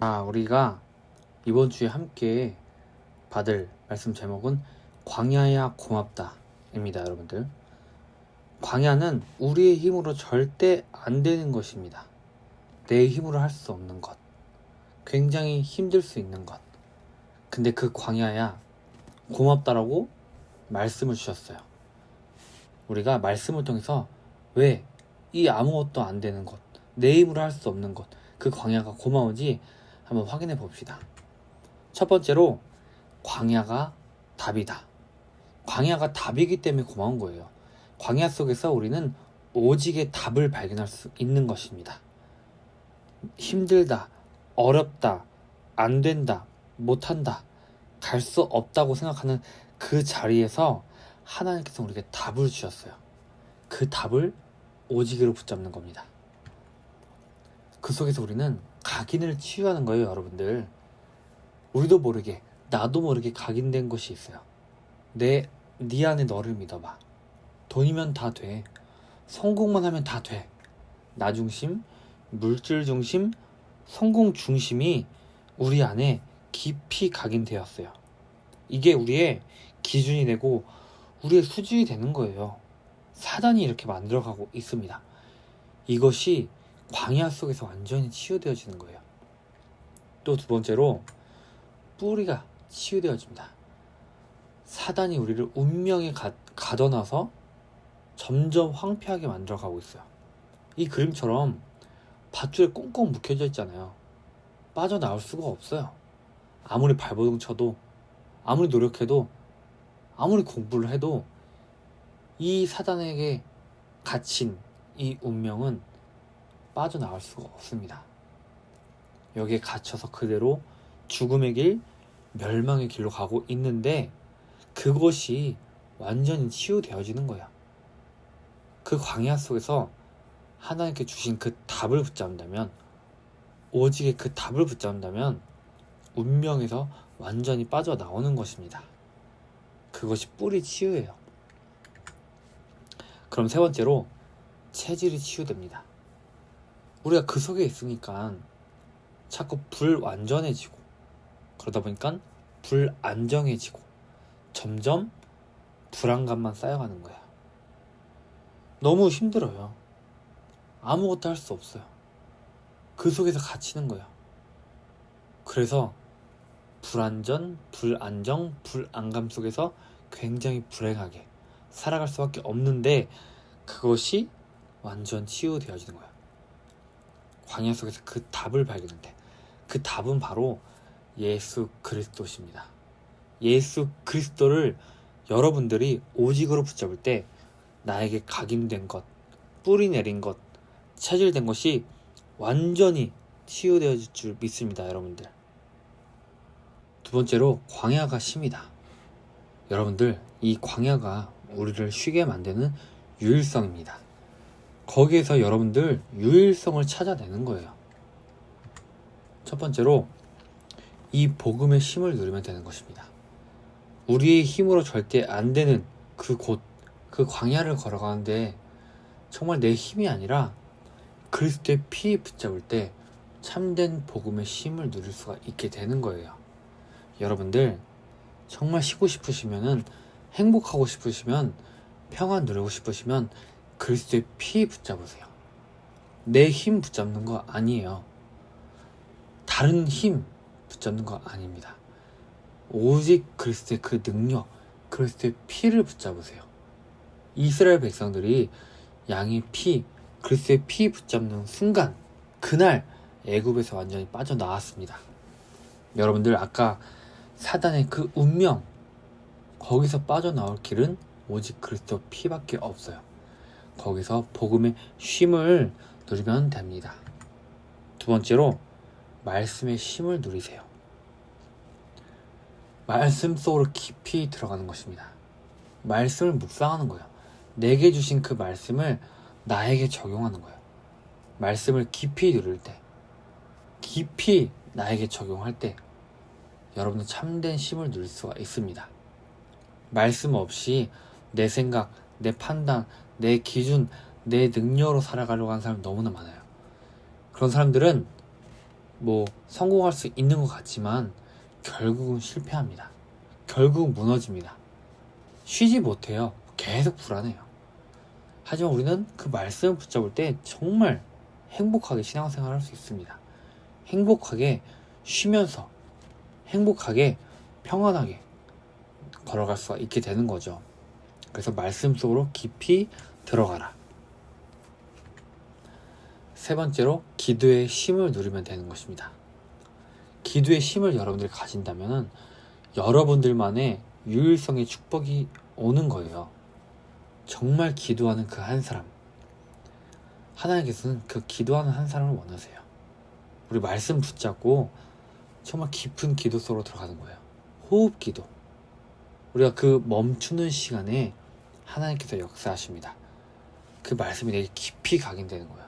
아, 우리가 이번 주에 함께 받을 말씀 제목은 광야야 고맙다 입니다, 여러분들. 광야는 우리의 힘으로 절대 안 되는 것입니다. 내 힘으로 할 수 없는 것. 굉장히 힘들 수 있는 것. 근데 그 광야야 고맙다라고 말씀을 주셨어요. 우리가 말씀을 통해서 왜 이 아무것도 안 되는 것, 내 힘으로 할 수 없는 것, 그 광야가 고마운지 한번 확인해 봅시다. 첫 번째로 광야가 답이다. 광야가 답이기 때문에 고마운 거예요. 광야 속에서 우리는 오직의 답을 발견할 수 있는 것입니다. 힘들다, 어렵다, 안 된다, 못한다, 갈 수 없다고 생각하는 그 자리에서 하나님께서 우리에게 답을 주셨어요. 그 답을 오직으로 붙잡는 겁니다. 그 속에서 우리는 각인을 치유하는 거예요, 여러분들. 우리도 모르게, 나도 모르게 각인된 것이 있어요. 내, 네 안에 너를 믿어봐. 돈이면 다 돼. 성공만 하면 다 돼. 나 중심, 물질 중심, 성공 중심이 우리 안에 깊이 각인되었어요. 이게 우리의 기준이 되고 우리의 수준이 되는 거예요. 사단이 이렇게 만들어가고 있습니다. 이것이 광야 속에서 완전히 치유되어지는 거예요. 또 두 번째로 뿌리가 치유되어집니다. 사단이 우리를 운명에 가, 가둬놔서 점점 황폐하게 만들어가고 있어요. 이 그림처럼 밧줄에 꽁꽁 묶여져 있잖아요. 빠져나올 수가 없어요. 아무리 발버둥 쳐도, 아무리 노력해도, 아무리 공부를 해도 이 사단에게 갇힌 이 운명은 빠져나올 수가 없습니다. 여기에 갇혀서 그대로 죽음의 길, 멸망의 길로 가고 있는데 그것이 완전히 치유되어지는 거야. 그 광야 속에서 하나님께 주신 그 답을 붙잡는다면 오직의 그 답을 붙잡는다면 운명에서 완전히 빠져나오는 것입니다. 그것이 뿌리 치유예요. 그럼 세 번째로 체질이 치유됩니다. 우리가 그 속에 있으니까 자꾸 불완전해지고 그러다 보니까 불안정해지고 점점 불안감만 쌓여가는 거야. 너무 힘들어요. 아무것도 할 수 없어요. 그 속에서 갇히는 거야. 그래서 불안전, 불안정, 불안감 속에서 굉장히 불행하게 살아갈 수밖에 없는데 그것이 완전 치유되어지는 거야. 광야 속에서 그 답을 발견한대. 그 답은 바로 예수 그리스도십니다. 예수 그리스도를 여러분들이 오직으로 붙잡을 때 나에게 각인된 것, 뿌리 내린 것, 체질된 것이 완전히 치유되어질 줄 믿습니다, 여러분들. 두 번째로 광야가 심이다. 여러분들, 이 광야가 우리를 쉬게 만드는 유일성입니다. 거기에서 여러분들 유일성을 찾아내는 거예요. 첫 번째로 이 복음의 힘을 누리면 되는 것입니다. 우리의 힘으로 절대 안 되는 그 곳, 그 광야를 걸어가는데 정말 내 힘이 아니라 그리스도의 피 붙잡을 때 참된 복음의 힘을 누릴 수가 있게 되는 거예요. 여러분들 정말 쉬고 싶으시면은 행복하고 싶으시면 평안 누리고 싶으시면 그리스도의 피 붙잡으세요. 내 힘 붙잡는 거 아니에요. 다른 힘 붙잡는 거 아닙니다. 오직 그리스도의 그 능력, 그리스도의 피를 붙잡으세요. 이스라엘 백성들이 양의 피, 그리스도의 피 붙잡는 순간, 그날 애굽에서 완전히 빠져나왔습니다. 여러분들 아까 사단의 그 운명, 거기서 빠져나올 길은 오직 그리스도 피밖에 없어요. 거기서 복음의 쉼을 누리면 됩니다. 두 번째로 말씀의 쉼을 누리세요. 말씀 속으로 깊이 들어가는 것입니다. 말씀을 묵상하는 거예요. 내게 주신 그 말씀을 나에게 적용하는 거예요. 말씀을 깊이 누릴 때, 깊이 나에게 적용할 때, 여러분은 참된 쉼을 누릴 수가 있습니다. 말씀 없이 내 생각, 내 판단, 내 기준, 내 능력으로 살아가려고 하는 사람 너무나 많아요. 그런 사람들은 뭐 성공할 수 있는 것 같지만 결국은 실패합니다. 결국 무너집니다. 쉬지 못해요. 계속 불안해요. 하지만 우리는 그 말씀을 붙잡을 때 정말 행복하게 신앙생활 할 수 있습니다. 행복하게 쉬면서 행복하게 평안하게 걸어갈 수가 있게 되는 거죠. 그래서 말씀 속으로 깊이 들어가라. 세 번째로 기도의 쉼을 누리면 되는 것입니다. 기도의 쉼을 여러분들이 가진다면 여러분들만의 유일성의 축복이 오는 거예요. 정말 기도하는 그 한 사람. 하나님께서는 그 기도하는 한 사람을 원하세요. 우리 말씀 붙잡고 정말 깊은 기도 속으로 들어가는 거예요. 호흡 기도. 우리가 그 멈추는 시간에 하나님께서 역사하십니다. 그 말씀이 내게 깊이 각인되는 거예요.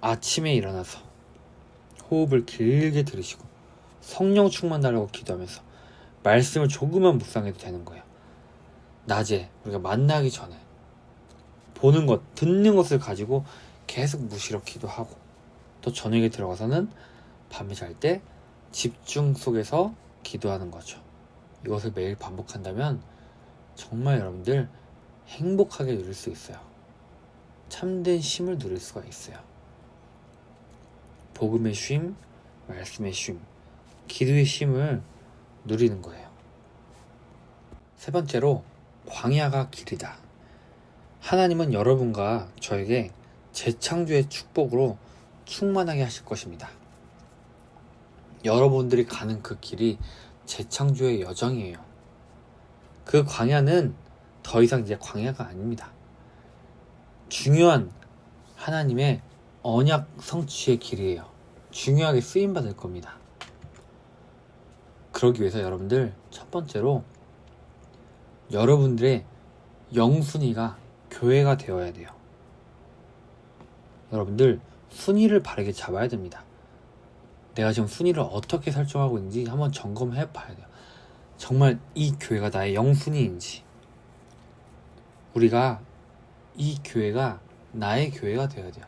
아침에 일어나서 호흡을 길게 들으시고 성령 충만 달라고 기도하면서 말씀을 조금만 묵상해도 되는 거예요. 낮에 우리가 만나기 전에 보는 것, 듣는 것을 가지고 계속 무시로 기도하고 또 저녁에 들어가서는 밤에 잘 때 집중 속에서 기도하는 거죠. 이것을 매일 반복한다면 정말 여러분들 행복하게 누릴 수 있어요. 참된 쉼을 누릴 수가 있어요. 복음의 쉼, 말씀의 쉼, 기도의 쉼을 누리는 거예요. 세 번째로 광야가 길이다. 하나님은 여러분과 저에게 재창조의 축복으로 충만하게 하실 것입니다. 여러분들이 가는 그 길이 재창조의 여정이에요. 그 광야는 더 이상 이제 광야가 아닙니다. 중요한 하나님의 언약 성취의 길이에요. 중요하게 쓰임 받을 겁니다. 그러기 위해서 여러분들 첫 번째로 여러분들의 영순위가 교회가 되어야 돼요. 여러분들 순위를 바르게 잡아야 됩니다. 내가 지금 순위를 어떻게 설정하고 있는지 한번 점검해 봐야 돼요. 정말 이 교회가 나의 영순위인지 우리가 이 교회가 나의 교회가 되어야 돼요.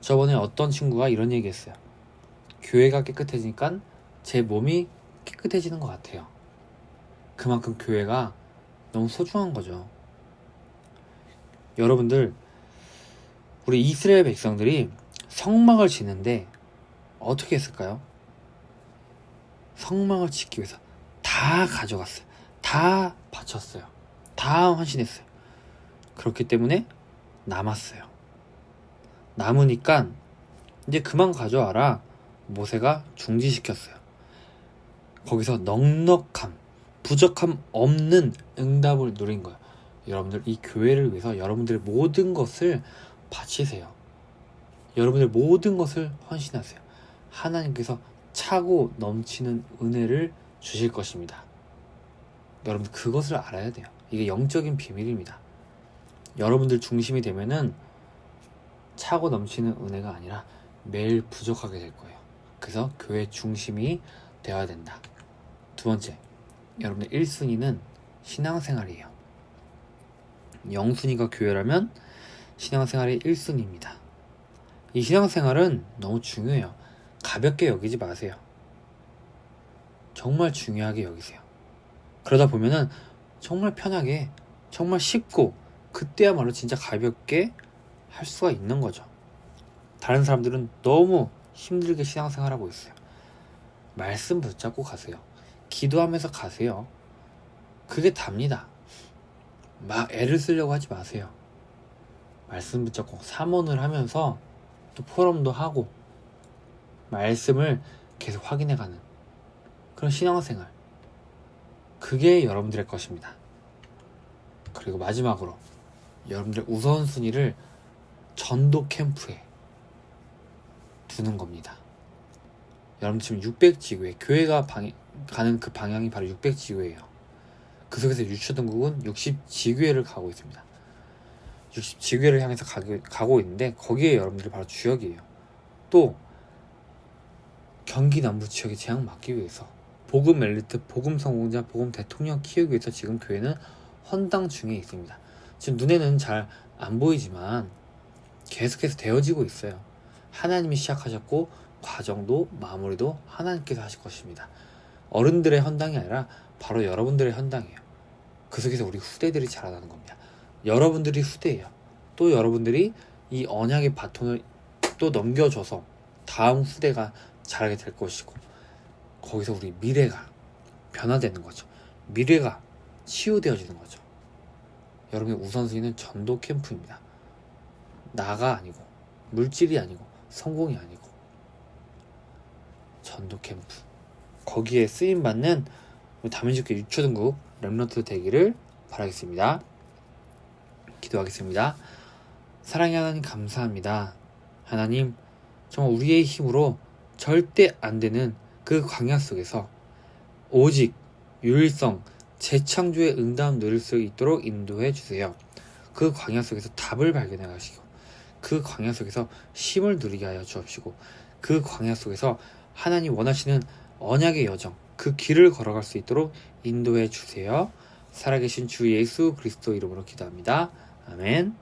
저번에 어떤 친구가 이런 얘기 했어요. 교회가 깨끗해지니까 제 몸이 깨끗해지는 것 같아요. 그만큼 교회가 너무 소중한 거죠. 여러분들, 우리 이스라엘 백성들이 성막을 짓는데 어떻게 했을까요? 성막을 짓기 위해서 다 가져갔어요. 다 바쳤어요. 다 헌신했어요. 그렇기 때문에 남았어요. 남으니까 이제 그만 가져와라. 모세가 중지시켰어요. 거기서 넉넉함, 부족함 없는 응답을 누린 거예요. 여러분들 이 교회를 위해서 여러분들의 모든 것을 바치세요. 여러분들 모든 것을 헌신하세요. 하나님께서 차고 넘치는 은혜를 주실 것입니다. 여러분 그것을 알아야 돼요. 이게 영적인 비밀입니다. 여러분들 중심이 되면은 차고 넘치는 은혜가 아니라 매일 부족하게 될 거예요. 그래서 교회 중심이 되어야 된다. 두 번째, 여러분의 1순위는 신앙생활이에요. 영순위가 교회라면 신앙생활이 1순위입니다. 이 신앙생활은 너무 중요해요. 가볍게 여기지 마세요. 정말 중요하게 여기세요. 그러다 보면은 정말 편하게, 정말 쉽고, 그때야말로 진짜 가볍게 할 수가 있는 거죠. 다른 사람들은 너무 힘들게 신앙생활하고 있어요. 말씀 붙잡고 가세요. 기도하면서 가세요. 그게 답니다. 막 애를 쓰려고 하지 마세요. 말씀 붙잡고 사문을 하면서 또 포럼도 하고 말씀을 계속 확인해 가는 그런 신앙생활. 그게 여러분들의 것입니다. 그리고 마지막으로 여러분들 우선순위를 전도 캠프에 두는 겁니다. 여러분 지금 600지구에 교회가 방, 가는 그 방향이 바로 600지구예요. 그 속에서 유초등국은 60지구회를 가고 있습니다. 60지구회를 향해서 가고, 가고 있는데 거기에 여러분들이 바로 주역이에요. 또 경기 남부 지역의 재앙 막기 위해서 복음 엘리트, 복음 성공자, 복음 대통령 키우기 위해서 지금 교회는 헌당 중에 있습니다. 지금 눈에는 잘 안 보이지만 계속해서 되어지고 있어요. 하나님이 시작하셨고 과정도 마무리도 하나님께서 하실 것입니다. 어른들의 헌당이 아니라 바로 여러분들의 헌당이에요. 그 속에서 우리 후대들이 자라나는 겁니다. 여러분들이 후대예요. 또 여러분들이 이 언약의 바톤을 또 넘겨줘서 다음 후대가 자라게 될 것이고 거기서 우리 미래가 변화되는 거죠. 미래가 치유되어지는 거죠. 여러분의 우선순위는 전도 캠프입니다. 나가 아니고 물질이 아니고 성공이 아니고 전도 캠프 거기에 쓰임 받는 다민식교 유초등국 렘런트 되기를 바라겠습니다. 기도하겠습니다. 사랑의 하나님 감사합니다. 하나님 정말 우리의 힘으로 절대 안 되는 그 광야 속에서 오직 유일성 재창조의 응답 누릴 수 있도록 인도해 주세요. 그 광야 속에서 답을 발견해 가시고 그 광야 속에서 힘을 누리게 하여 주옵시고 그 광야 속에서 하나님 원하시는 언약의 여정 그 길을 걸어갈 수 있도록 인도해 주세요. 살아계신 주 예수 그리스도 이름으로 기도합니다. 아멘.